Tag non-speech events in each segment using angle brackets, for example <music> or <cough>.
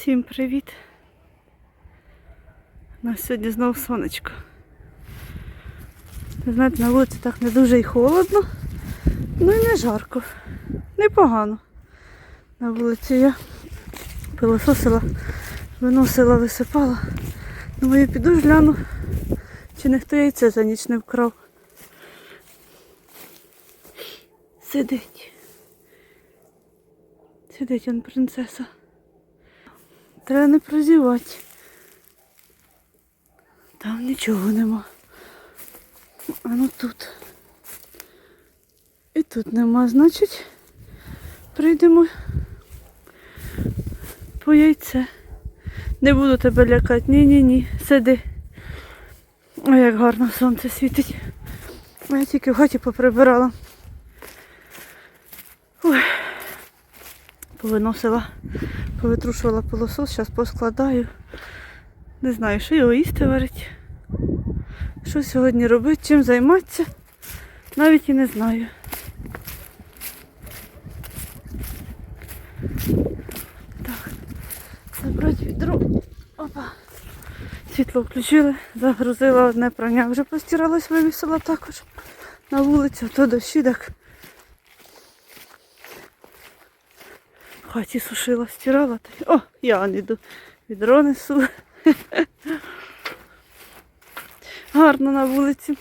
Всім привіт! У нас сьогодні знову сонечко. Знаєте, на вулиці так не дуже й холодно, ну і не жарко. Непогано. На вулиці я пилососила, виносила, висипала. Думаю, піду гляну, чи ніхто яйце за ніч не вкрав. Сидить. Сидить он принцеса. Треба не прозівати. Там нічого нема. А ну тут. І тут нема, значить, прийдемо по яйце. Не буду тебе лякати. Ні-ні-ні. Сиди. Ой, як гарно сонце світить. Я тільки в хаті поприбирала. Ой. Повиносила, повитрушувала пилосос, зараз поскладаю. Не знаю, що його їсти варить. Що сьогодні робити, чим займатися, навіть і не знаю. Так, забрати відро. Опа. Світло включили, загрузила одне прання. Вже постиралась, вивісила також на вулицю, то дощі так. Хаті сушила, стирала. та О, я не йду. Відро несу. Гарно на вулиці.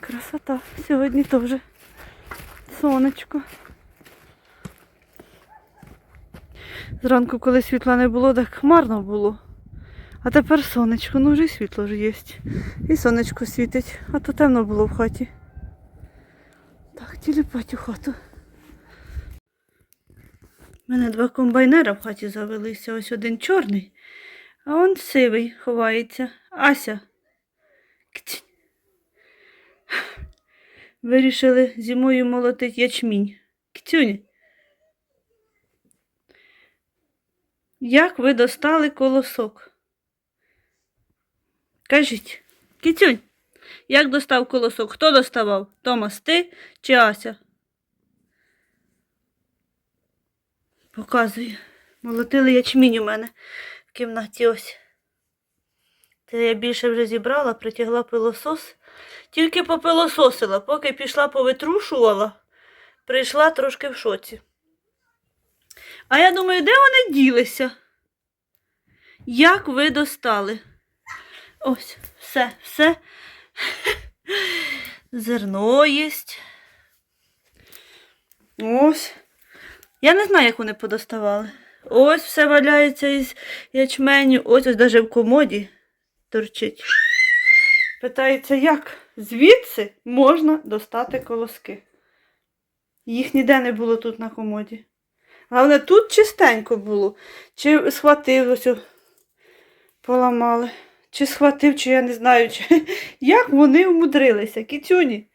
Красота. Сьогодні теж сонечко. Зранку, коли світла не було, так хмарно було. А тепер сонечко, ну вже й світло ж є. І сонечко світить, а то темно було в хаті. Так, тіліпать у хату. У мене два комбайнера в хаті завелися. Ось один чорний, а он сивий ховається. Ася. Кць. Вирішили зимою молотить ячмінь. Кцюнь. Як ви достали колосок? Кажіть, кицюнь, як достав колосок? Хто доставав? Томас, ти чи Ася? Показую. Молотили ячмінь у мене в кімнаті ось. Це я більше вже зібрала, притягла пилосос. Тільки попилососила, поки пішла повитрушувала, прийшла трошки в шоці. А я думаю, де вони ділися? Як ви достали? Ось, все, все. Зерно єсть. Ось. Я не знаю, як вони подоставали. Ось все валяється із ячменю. Ось ось навіть в комоді торчить. Питається, як звідси можна достати колоски. Їх ніде не було тут на комоді. Головне, тут чистенько було. Чи о, поламали. Чи схватив, чи я не знаю, чи... <laughs> як вони умудрилися, кіцюні.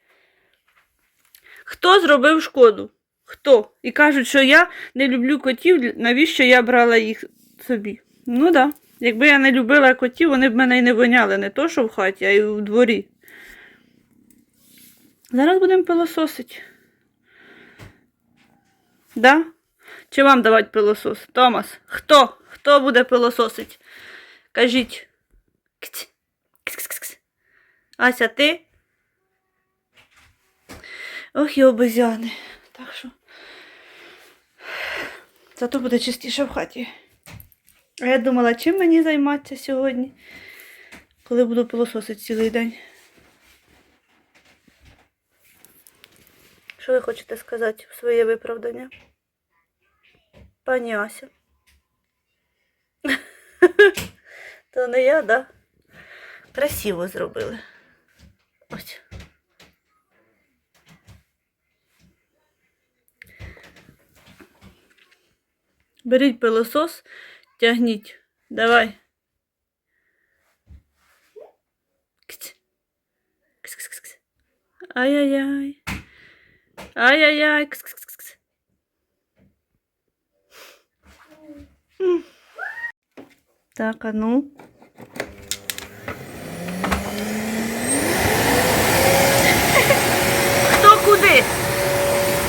Хто зробив шкоду? Хто? І кажуть, що я не люблю котів, навіщо я брала їх собі? Ну так. Да. Якби я не любила котів, вони б мене і не воняли, не то, що в хаті, а й у дворі. Зараз будемо пилососити. Да? Чи вам давати пилосос? Томас, хто? Хто буде пилососити? Кажіть. Кць. Кць-кць-кць. Ася, ти? Ох, і обезьяни. Так що. Зато буде чистіше в хаті. А я думала, чим мені займатися сьогодні, коли буду пилососити цілий день. Що ви хочете сказати в своє виправдання? Пані Ася. <laughs> То не я, да? Красиво зробили. Ось. Беріть пилосос, тягніть. Давай. Ай-яй-яй. Ай-яй-яй. Кс-кс-кс-кс. Так, а ну. Хто куди?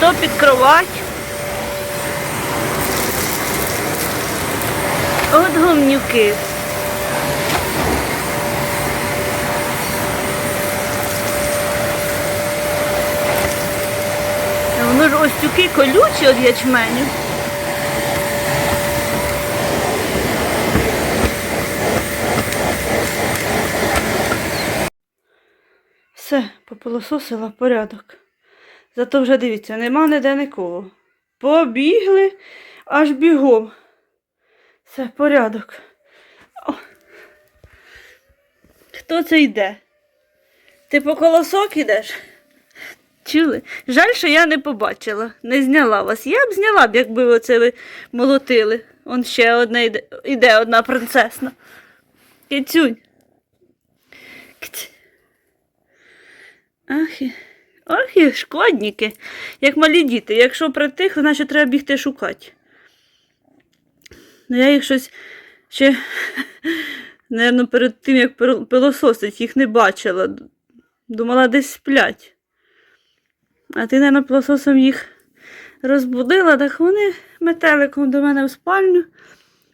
То під кровать. От гомнюки. А Воно ж ось тюки колючі від ячменю. Все, попилососила порядок. Зато вже дивіться, нема ніде нікого. Побігли аж бігом. Все, порядок. О. Хто це йде? Ти по колосок йдеш? Чули? Жаль, що я не побачила, не зняла вас. Я б зняла б, якби ви оце ви молотили. Он ще одна йде, іде одна принцесна. Кицюнь. Кць. Ах, і- ох і шкодніки, як малі діти. Якщо притихли, значить треба бігти шукати. Ну я їх щось ще, <laughs> напевно, перед тим, як пилососить, їх не бачила. Думала, десь сплять. А ти, напевно, пилососом їх розбудила, так вони метеликом до мене в спальню.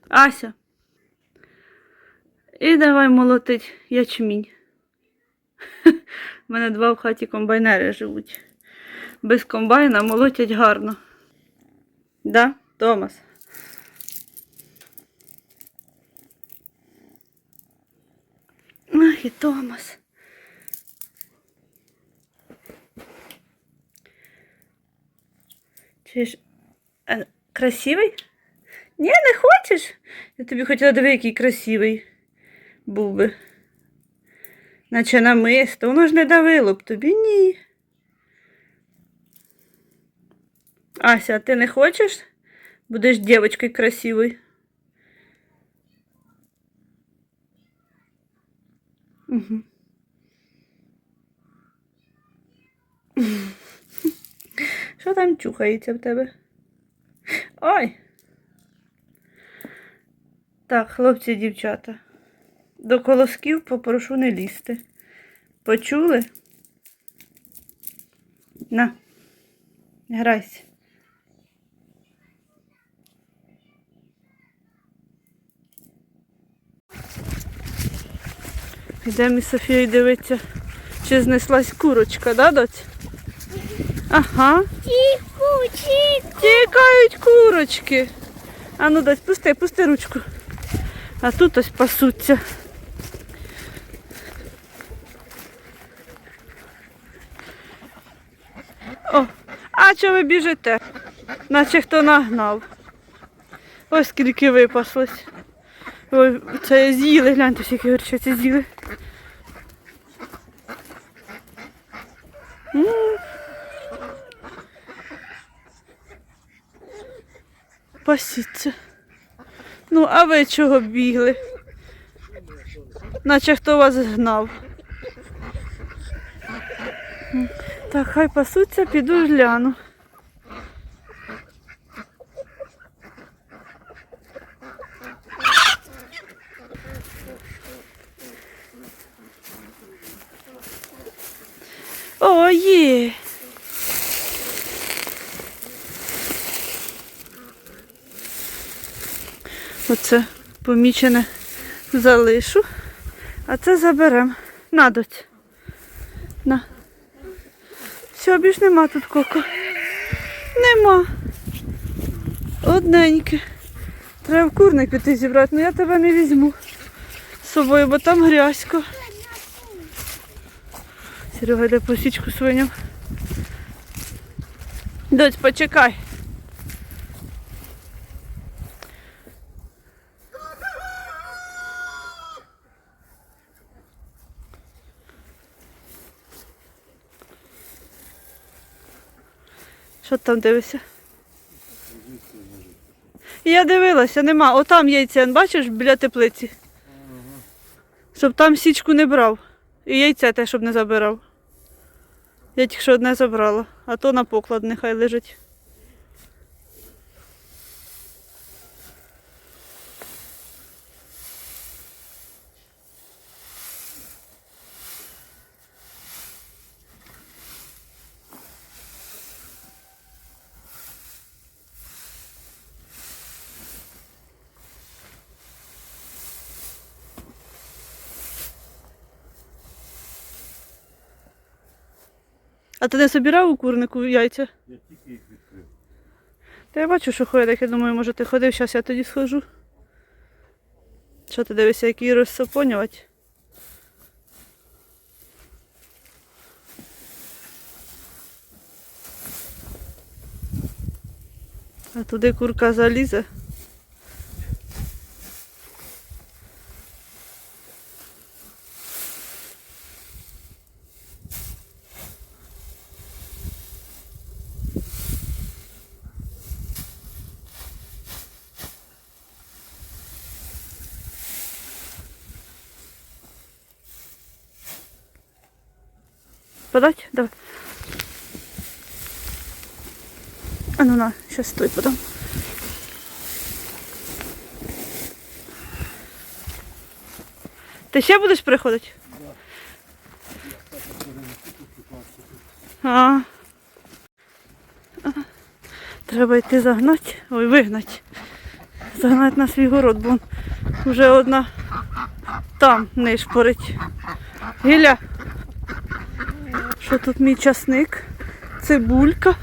Ася. І давай молотить ячмінь. <laughs> У мене два в хаті комбайнери живуть. Без комбайна молотять гарно. Да, Томас? Ах, і Томас. Ж а, красивий? Ні, не хочеш? Я тобі хотіла диви, який красивий був би. Наче намисто, воно ж не давило б тобі, ні. Ася, ти не хочеш? Будеш дівчинкою красивою. Що там чухається в тебе? Ой. Так, хлопці дівчата. До колосків попрошу не лізти. Почули? На, грайся. Йдемо із Софією дивитися, чи знеслась курочка, да, доць? Ага. Чіку, чіку. Тікають курочки. А ну дось, пусти, пусти ручку. А тут ось пасуться. О, а чого ви біжите? Наче хто нагнав. Ось скільки випаслось. Ой, це з'їли, гляньте, скільки горчиці з'їли. Пасіться. Ну, а ви чого бігли? Наче хто вас гнав. Так, хай пасуться, піду гляну. О, є. Оце помічене залишу, а це заберемо. На, доць. На. Все, більш нема тут коко. Нема. Одненьке. Треба в курник піти зібрати, але я тебе не візьму з собою, бо там грязько. Серега йде по січку свиням. Дочь, почекай. Що там дивишся? Я дивилася, нема. Отам яйця, он, бачиш, біля теплиці. Щоб там січку не брав. І яйця те, щоб не забирав. Я тільки що одне забрала, а то на поклад нехай лежить. А ти не собирав у курнику яйця? Я тільки їх відкрив. Та я бачу, що ходить, я думаю, може ти ходив, зараз я тоді схожу. Що ти дивишся, який розсопонювати? А туди курка залізе. Подать? Давай. А ну на, сейчас стой подам. Ти ще будеш приходити? А. А. Треба йти загнати, ой, вигнати. Загнати на свій город, бо вже одна там не шпорить. Гіля. Що тут мій часник? Цибулька.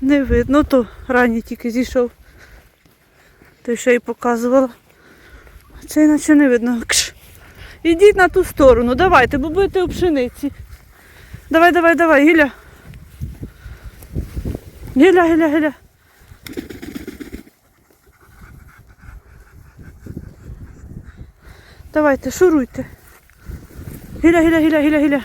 Не видно, то ранній тільки зійшов. То ще й показувала. Це іначе не видно. Кш. Ідіть на ту сторону, давайте, бо будете у пшениці. Давай, давай, давай, Гіля. Гіля, Гіля, Гіля. Давайте, шуруйте. Гіля, гіля, гіля, гіля, гіля.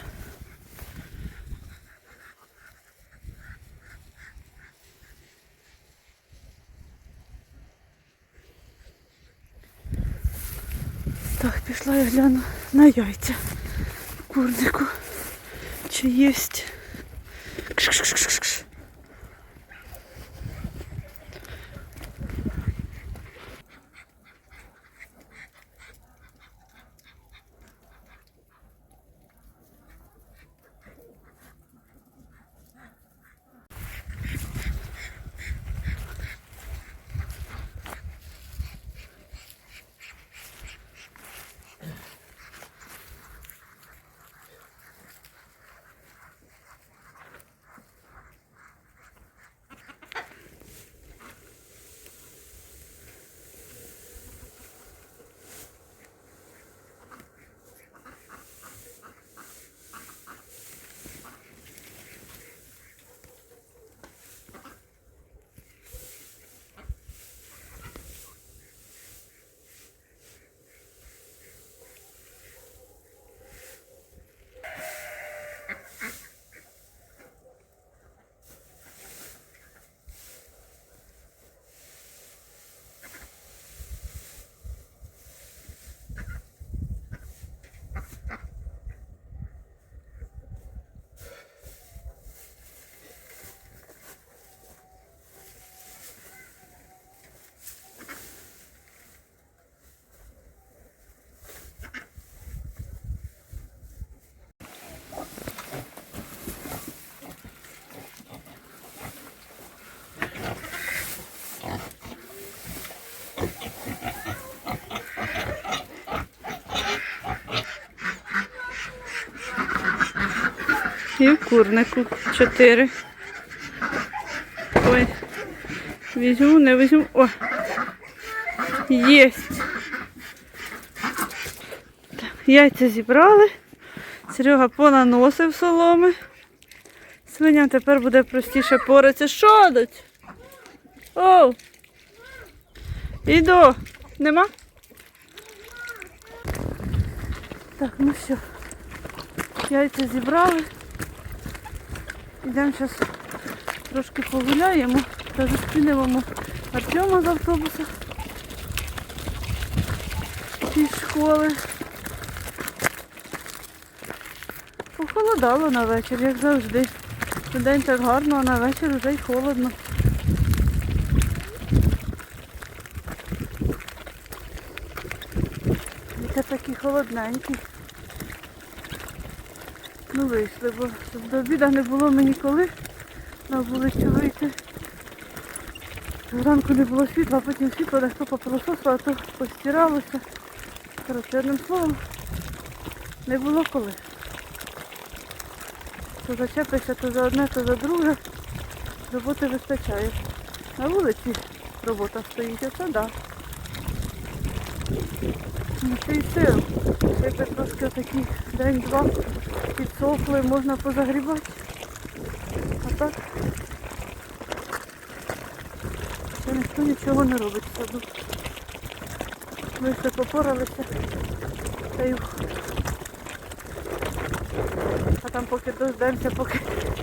Так, пішла я гляну на яйця в курнику. Чи єсть. Кш-кш-кш-кш-кш. І в курнику чотири. Ой. Візьму, не візьму. О. Єсть. Яйця зібрали. Серега понаносив соломи. Свиням тепер буде простіше поратися. Що дать? Оу. Іду. Нема? Так, ну все. Яйця зібрали. Йдемо зараз трошки погуляємо та зустрінемо Артема з автобуса зі школи. Похолодало на вечір, як завжди. День так гарно, а на вечір вже й холодно. Вітер такий холодненький. Вийшли, бо щоб до обіду не було мені коли на вулицю вийти. Зранку не було світла, а потім світло дехто попилососив, а то постиралося. Коротше, одним словом, не було коли. То зачепишся, то за одне, то за друге. Роботи вистачає. На вулиці робота стоїть, оце да. Ну це і сил. Якби трошки такий день-два підсохли, можна позагрібати. А так ще ніхто нічого не робить в саду. Ми все попоралися. Та й а там поки дождемося, поки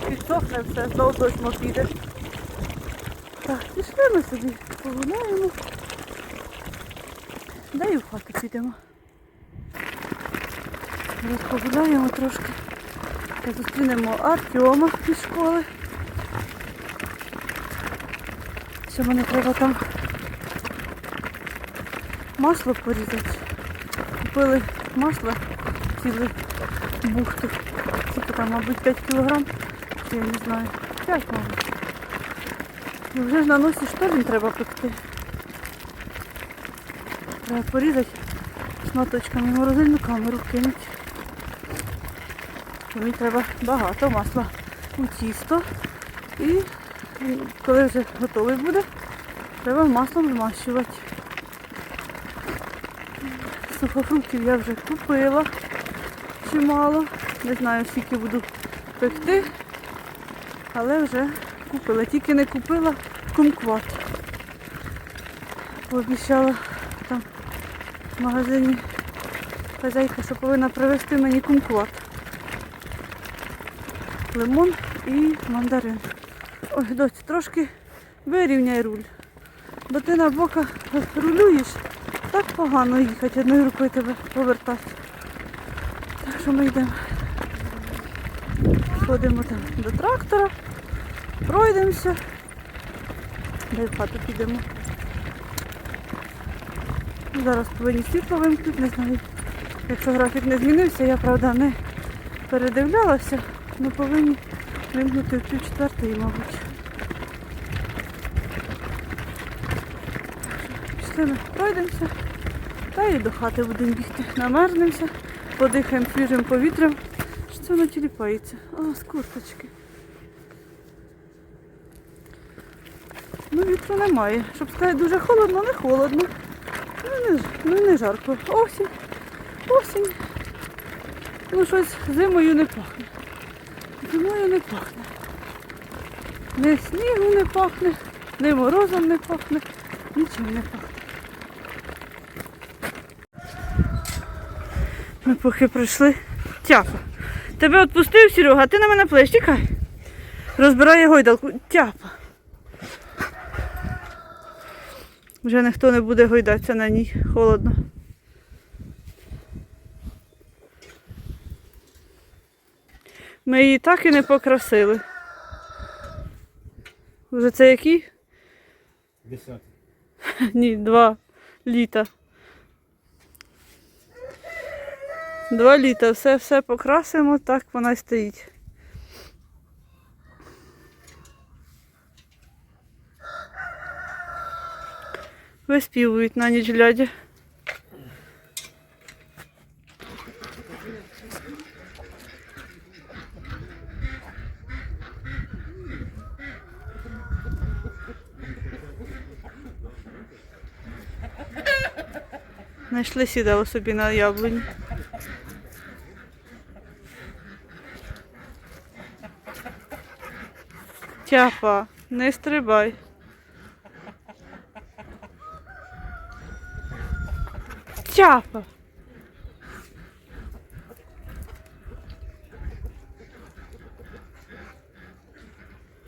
підсохне все, знову дощ піде. Так, пішли ми собі, погуляємо. Да і в хату підемо. Зараз погуляємо трошки. Та Зустрінемо Артема зі школи. Ще мені треба там масло порізати. Купили масло цілу бухту. Скільки там, мабуть, 5 кілограм. Чи я не знаю. 5, мабуть. Ну вже ж на носі штолін треба пекти. Треба порізати шматочками морозильну камеру кинути. Мені треба багато масла у тісто. І коли вже готовий буде, треба маслом змащувати. Сухофруктів я вже купила чимало. Не знаю, скільки буду пекти, але вже купила. Тільки не купила кумкват. Пообіцяла там в магазині хазяйка, що повинна привезти мені кумкват. Лимон і мандарин. Ой, доць, трошки вирівняй руль. Бо ти на бока рулюєш, так погано їхати, одною рукою тебе повертати. Так що ми йдемо. Сходимо там до трактора, пройдемося. Дай в хату підемо. Зараз повинні світло вимкнути, не знаю. Якщо графік не змінився, я правда не передивлялася, але повинні вимкнути в пів мабуть. Пішли ми пройдемося та і до хати будемо бігти. Намерзнемося, подихаємо свіжим повітрям. Що це воно тіліпається? А, з курточки. Ну, вітру немає. Щоб сказати, дуже холодно, не холодно. Ну, не, ну, не жарко. Осінь. Осінь. Ну, щось зимою не пахне. Зимою не пахне. Ні снігу не пахне, ні морозом не пахне, нічим не пахне. Ми поки прийшли. Тяпа. Тебе відпустив, Серега, а ти на мене плеш, тікай. Розбирає гойдалку. Тяпа. Вже ніхто не буде гойдатися на ній. Холодно. Ми її так і не покрасили. Вже це які? Десятий. <laughs> Ні, два літа. Два літа. Все, все покрасимо, так вона й стоїть. Виспівують на ніч глядя. Знайшли сідало собі на яблуні. Тяпа, не стрибай. Тяпа.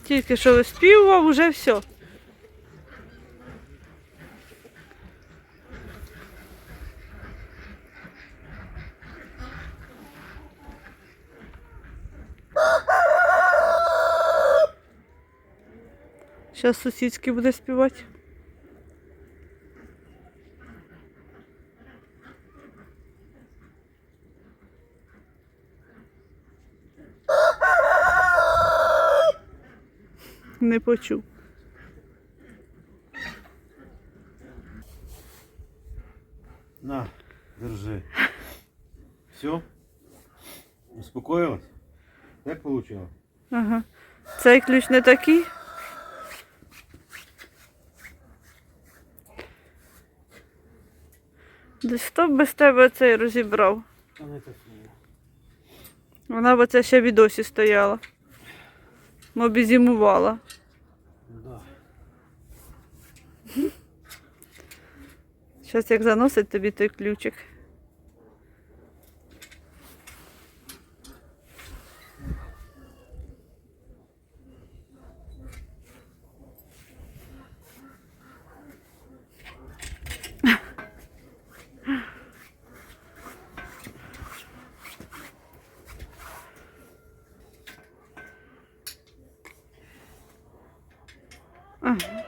Тільки що виспівував, уже все. Зараз сусідський буде співати. Не почув. На, держи. Все? Успокоилась? Як получилось? Ага. Цей ключ не такий. Десь хто б без тебе цей розібрав? Вона б оце ще в відосі стояла. Мобі зімувала. Зараз як заносить тобі той ключик. Ага.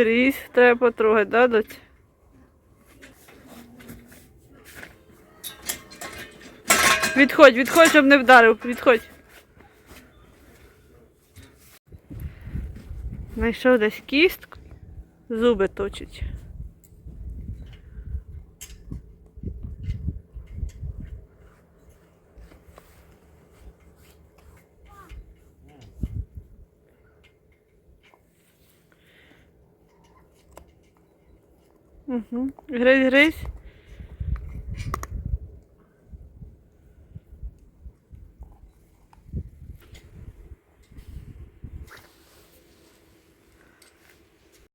Скрізь треба потрогати, да? Відходь, відходь, щоб не вдарив. Відходь. Знайшов десь кістку. Зуби точить. Uhum. Reis, reis.